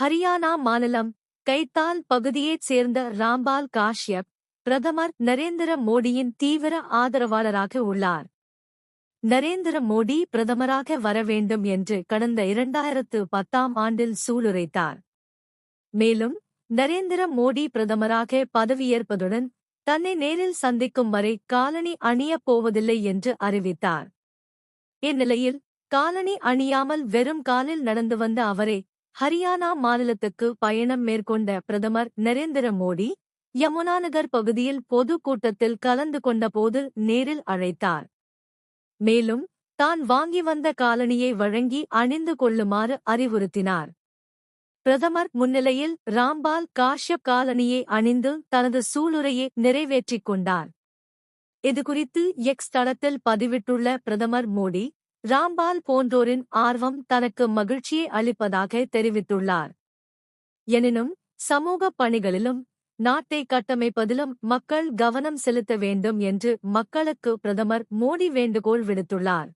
ஹரியானா மாநிலம் கைத்தால் பகுதியைச் சேர்ந்த ராம்பால் காஷ்யப் பிரதமர் நரேந்திர மோடியின் தீவிர ஆதரவாளராக உள்ளார். நரேந்திர மோடி பிரதமராக வர வேண்டும் என்று கடந்த இரண்டாயிரத்து பத்தாம் ஆண்டில் சூளுரைத்தார். மேலும் நரேந்திர மோடி பிரதமராக பதவியேற்பதுடன் தன்னை நேரில் சந்திக்கும் வரை காலணி அணியப் போவதில்லை என்று அறிவித்தார். இந்நிலையில் காலணி அணியாமல் வெறும் காலில் நடந்து வந்த அவரை ஹரியானா மாநிலத்துக்கு பயணம் மேற்கொண்ட பிரதமர் நரேந்திர மோடி யமுனாநகர் பகுதியில் பொதுக் கூட்டத்தில் கலந்து கொண்டபோது நேரில் அழைத்தார். மேலும் தான் வாங்கி வந்த காலணியை வழங்கி அணிந்து கொள்ளுமாறு அறிவுறுத்தினார். பிரதமர் முன்னிலையில் ராம்பால் காஷ்யப் காலணியை அணிந்து தனது சூளுரையை நிறைவேற்றிக் கொண்டார். இதுகுறித்து எக்ஸ் தளத்தில் பதிவிட்டுள்ள பிரதமர் மோடி ராம்பால் போன்றோரின் ஆர்வம் தனக்கு மகிழ்ச்சியை அளிப்பதாக தெரிவித்துள்ளார். எனினும் சமூக பணிகளிலும் நாட்டை கட்டமைப்பதிலும் மக்கள் கவனம் செலுத்த வேண்டும் என்று மக்களுக்கு பிரதமர் மோடி வேண்டுகோள் விடுத்துள்ளார்.